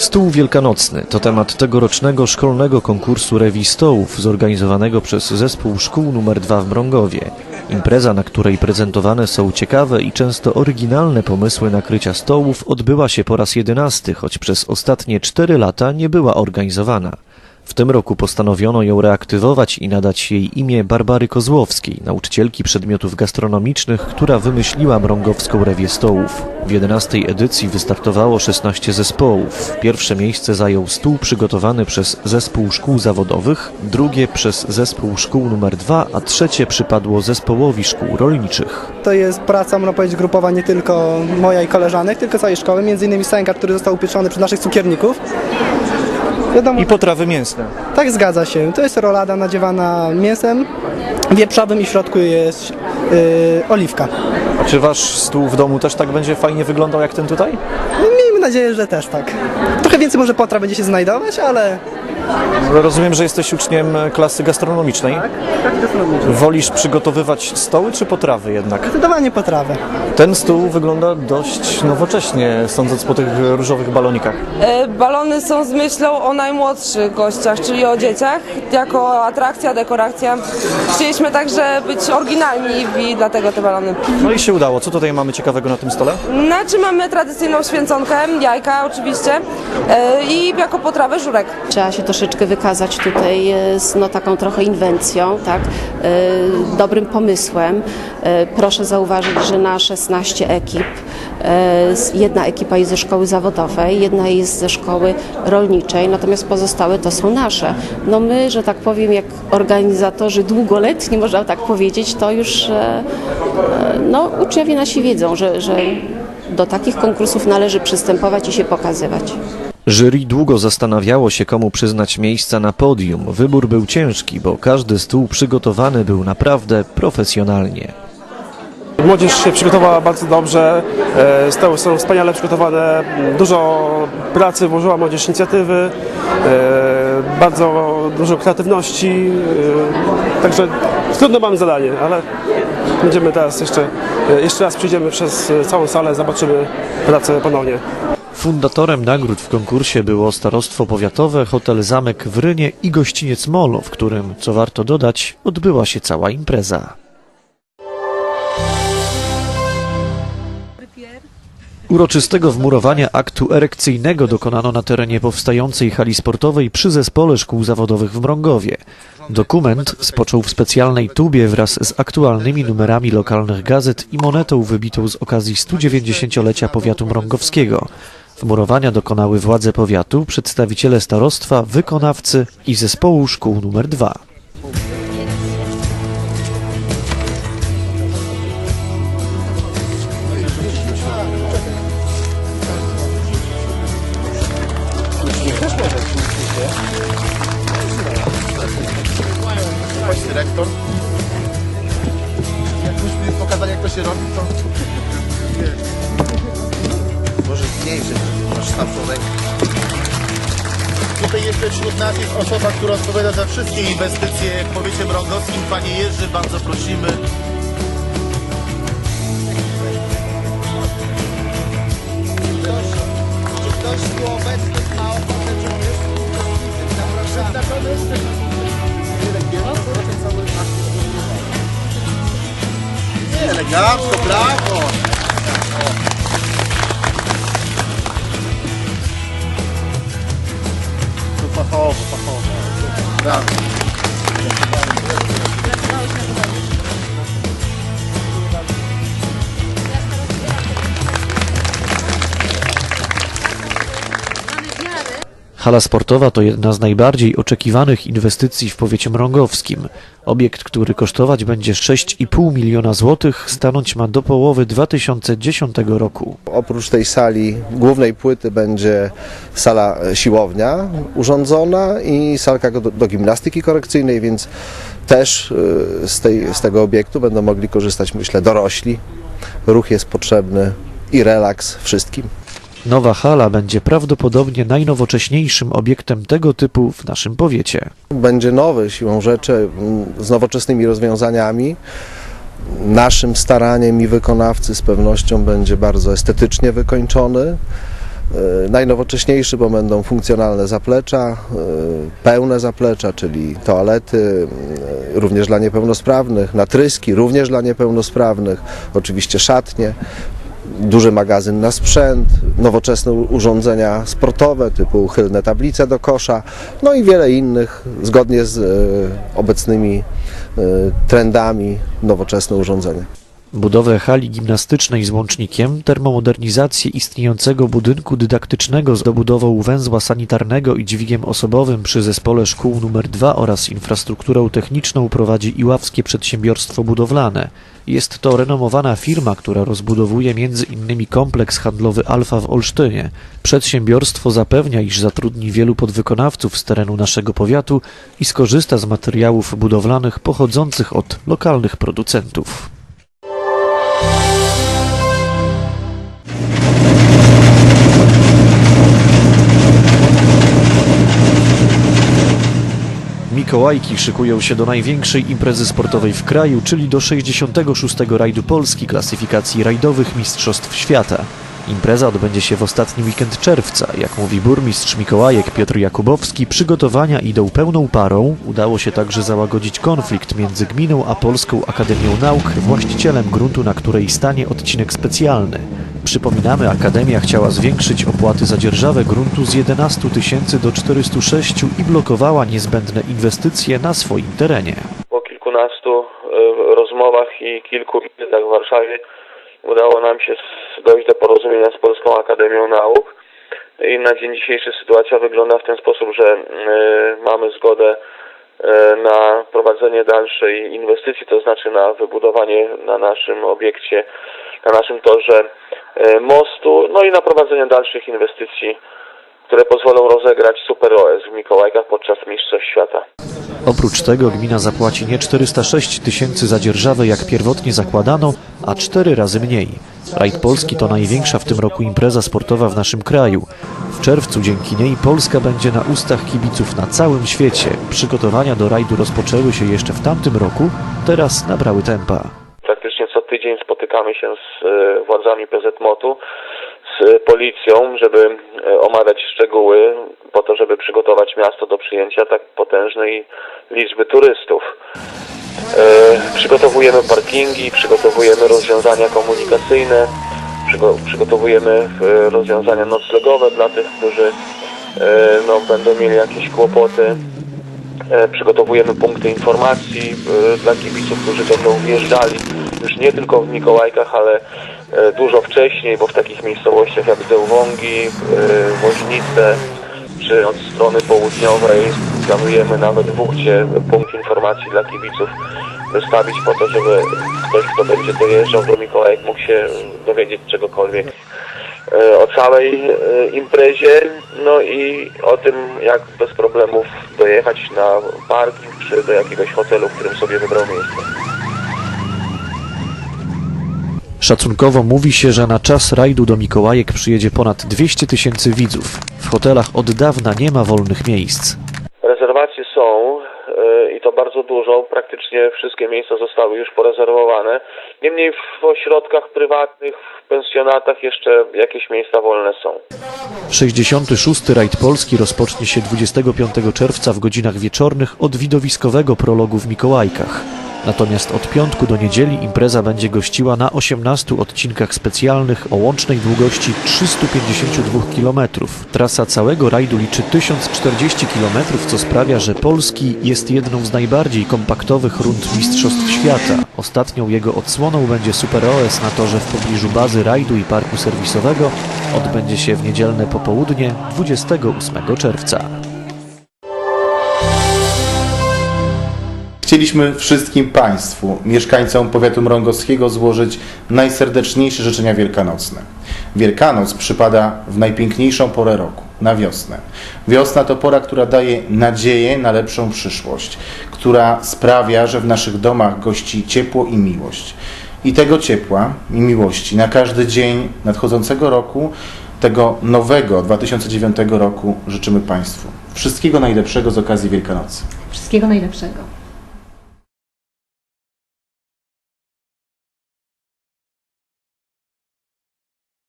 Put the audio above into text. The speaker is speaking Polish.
Stół Wielkanocny to temat tegorocznego szkolnego konkursu Rewi Stołów zorganizowanego przez Zespół Szkół nr 2 w Mrągowie. Impreza, na której prezentowane są ciekawe i często oryginalne pomysły nakrycia stołów odbyła się po raz jedenasty, choć przez ostatnie cztery lata nie była organizowana. W tym roku postanowiono ją reaktywować i nadać jej imię Barbary Kozłowskiej, nauczycielki przedmiotów gastronomicznych, która wymyśliła mrągowską rewię stołów. W 11 edycji wystartowało 16 zespołów. Pierwsze miejsce zajął stół przygotowany przez Zespół Szkół Zawodowych, drugie przez Zespół Szkół nr 2, a trzecie przypadło Zespołowi Szkół Rolniczych. To jest praca, można powiedzieć, grupowa nie tylko moja i koleżanek, tylko całej szkoły, między innymi sęka, który został upieczony przez naszych cukierników. Wiadomo, I potrawy mięsne. tak zgadza się. To jest rolada nadziewana mięsem wieprzowym i w środku jest yy, oliwka. A czy wasz stół w domu też tak będzie fajnie wyglądał jak ten tutaj? Miejmy nadzieję, że też tak. Trochę więcej może potraw będzie się znajdować, ale... Rozumiem, że jesteś uczniem klasy gastronomicznej. Wolisz przygotowywać stoły czy potrawy jednak? Zdecydowanie potrawę. Ten stół wygląda dość nowocześnie, sądząc po tych różowych balonikach. E, Balony są z myślą o najmłodszych gościach, czyli o dzieciach, jako atrakcja, dekoracja. Chcieliśmy także być oryginalni i dlatego te balony. No i się udało. Co tutaj mamy ciekawego na tym stole? Znaczy mamy tradycyjną święconkę, jajka oczywiście e, i jako potrawę żurek. Trzeba się troszeczkę wykazać tutaj e, z no, taką trochę inwencją, tak, e, dobrym pomysłem. E, Proszę zauważyć, że na 16 ekip, jedna ekipa jest ze szkoły zawodowej, jedna jest ze szkoły rolniczej, natomiast pozostałe to są nasze. No my, że tak powiem, jak organizatorzy długoletni, można tak powiedzieć, to już no, uczniowie nasi wiedzą, że, że do takich konkursów należy przystępować i się pokazywać. Jury długo zastanawiało się, komu przyznać miejsca na podium. Wybór był ciężki, bo każdy stół przygotowany był naprawdę profesjonalnie. Młodzież się przygotowała bardzo dobrze, e, stoły są wspaniale przygotowane, dużo pracy włożyła młodzież inicjatywy, e, bardzo dużo kreatywności, e, także trudne mamy zadanie, ale będziemy teraz jeszcze, e, jeszcze raz przyjdziemy przez e, całą salę, zobaczymy pracę ponownie. Fundatorem nagród w konkursie było Starostwo Powiatowe, Hotel Zamek w Rynie i gościniec Molo, w którym, co warto dodać, odbyła się cała impreza. Uroczystego wmurowania aktu erekcyjnego dokonano na terenie powstającej hali sportowej przy Zespole Szkół Zawodowych w Mrągowie. Dokument spoczął w specjalnej tubie wraz z aktualnymi numerami lokalnych gazet i monetą wybitą z okazji 190-lecia powiatu mrągowskiego. Wmurowania dokonały władze powiatu, przedstawiciele starostwa, wykonawcy i zespołu szkół nr 2. dyrektor. Jakbyśmy pokazali jak to się robi, to... Może mniejszy, masz tam. Tutaj jeszcze wśród nas jest osoba, która odpowiada za wszystkie inwestycje w powiecie mrągowskim. Panie Jerzy, bardzo prosimy. Obrigado, ficou bravo. Vou passar ovo, vou passar ovo. Bravo. Hala sportowa to jedna z najbardziej oczekiwanych inwestycji w powiecie mrągowskim. Obiekt, który kosztować będzie 6,5 miliona złotych, stanąć ma do połowy 2010 roku. Oprócz tej sali głównej płyty będzie sala e, siłownia urządzona i salka do, do gimnastyki korekcyjnej, więc też e, z, tej, z tego obiektu będą mogli korzystać, myślę, dorośli. Ruch jest potrzebny i relaks wszystkim. Nowa hala będzie prawdopodobnie najnowocześniejszym obiektem tego typu w naszym powiecie. Będzie nowy siłą rzeczy z nowoczesnymi rozwiązaniami. Naszym staraniem i wykonawcy z pewnością będzie bardzo estetycznie wykończony. e, najnowocześniejszy, bo będą funkcjonalne zaplecza, e, pełne zaplecza, czyli toalety, e, również dla niepełnosprawnych, natryski, również dla niepełnosprawnych, oczywiście szatnie, duży magazyn na sprzęt, nowoczesne urządzenia sportowe typu uchylne tablice do kosza, no i wiele innych zgodnie z e, obecnymi e, trendami nowoczesne urządzenia. Budowę hali gimnastycznej z łącznikiem, termomodernizację istniejącego budynku dydaktycznego z dobudową węzła sanitarnego i dźwigiem osobowym przy zespole szkół nr 2 oraz infrastrukturą techniczną prowadzi Iławskie Przedsiębiorstwo Budowlane. Jest to renomowana firma, która rozbudowuje innymi kompleks handlowy Alfa w Olsztynie. Przedsiębiorstwo zapewnia, iż zatrudni wielu podwykonawców z terenu naszego powiatu i skorzysta z materiałów budowlanych pochodzących od lokalnych producentów. Mikołajki szykują się do największej imprezy sportowej w kraju, czyli do 66. rajdu Polski klasyfikacji rajdowych Mistrzostw Świata. Impreza odbędzie się w ostatni weekend czerwca. Jak mówi burmistrz Mikołajek Piotr Jakubowski, przygotowania idą pełną parą. Udało się także załagodzić konflikt między gminą a Polską Akademią Nauk, właścicielem gruntu, na której stanie odcinek specjalny. Przypominamy, Akademia chciała zwiększyć opłaty za dzierżawę gruntu z 11 tysięcy do 406 i blokowała niezbędne inwestycje na swoim terenie. Po kilkunastu e, rozmowach i kilku wizytach w Warszawie udało nam się dojść do porozumienia z Polską Akademią Nauk. I na dzień dzisiejszy sytuacja wygląda w ten sposób, że e, mamy zgodę e, na prowadzenie dalszej inwestycji, to znaczy na wybudowanie na naszym obiekcie, na naszym torze e, mostu, no i na prowadzenie dalszych inwestycji, które pozwolą rozegrać Super OS w Mikołajkach podczas Mistrzostw Świata. Oprócz tego gmina zapłaci nie 406 tysięcy za dzierżawę, jak pierwotnie zakładano, a cztery razy mniej. Rajd Polski to największa w tym roku impreza sportowa w naszym kraju. W czerwcu dzięki niej Polska będzie na ustach kibiców na całym świecie. Przygotowania do rajdu rozpoczęły się jeszcze w tamtym roku, teraz nabrały tempa. praktycznie co tydzień spotykamy się z e, władzami PZMOT-u, policją, żeby e, omawiać szczegóły po to, żeby przygotować miasto do przyjęcia tak potężnej liczby turystów. E, Przygotowujemy parkingi, przygotowujemy rozwiązania komunikacyjne, przygo- przygotowujemy e, rozwiązania noclegowe dla tych, którzy no, będą mieli jakieś kłopoty. Przygotowujemy punkty informacji dla kibiców, którzy będą wjeżdżali już nie tylko w Mikołajkach, ale e, dużo wcześniej, bo w takich miejscowościach jak Zełwągi, e, Woźnice, czy od strony południowej planujemy nawet w Uchcie punkt informacji dla kibiców wystawić po to, żeby ktoś, kto będzie dojeżdżał do Mikołajek mógł się dowiedzieć czegokolwiek e, o całej imprezie, no i o tym, jak bez problemów dojechać na parking czy do jakiegoś hotelu, w którym sobie wybrał miejsce. Szacunkowo mówi się, że na czas rajdu do Mikołajek przyjedzie ponad 200 tysięcy widzów. W hotelach od dawna nie ma wolnych miejsc. Rezerwacje są e, i to bardzo dużo, praktycznie wszystkie miejsca zostały już porezerwowane. Niemniej w ośrodkach prywatnych, w pensjonatach jeszcze jakieś miejsca wolne są. 66. rajd Polski rozpocznie się 25 czerwca w godzinach wieczornych od widowiskowego prologu w Mikołajkach. Natomiast od piątku do niedzieli impreza będzie gościła na 18 odcinkach specjalnych o łącznej długości 352 km. Trasa całego rajdu liczy 1040 km, co sprawia, że Polski jest jedną z najbardziej kompaktowych rund Mistrzostw Świata. Ostatnią jego odsłoną będzie Super OS na torze w pobliżu bazy rajdu i parku serwisowego. Odbędzie się w niedzielne popołudnie 28 czerwca. Chcieliśmy wszystkim Państwu, mieszkańcom powiatu mrągowskiego złożyć najserdeczniejsze życzenia wielkanocne. Wielkanoc przypada w najpiękniejszą porę roku, na wiosnę. Wiosna to pora, która daje nadzieję na lepszą przyszłość, która sprawia, że w naszych domach gości ciepło i miłość. I tego ciepła i miłości na każdy dzień nadchodzącego roku, tego nowego 2009 roku życzymy Państwu. Wszystkiego najlepszego z okazji Wielkanocy. Wszystkiego najlepszego.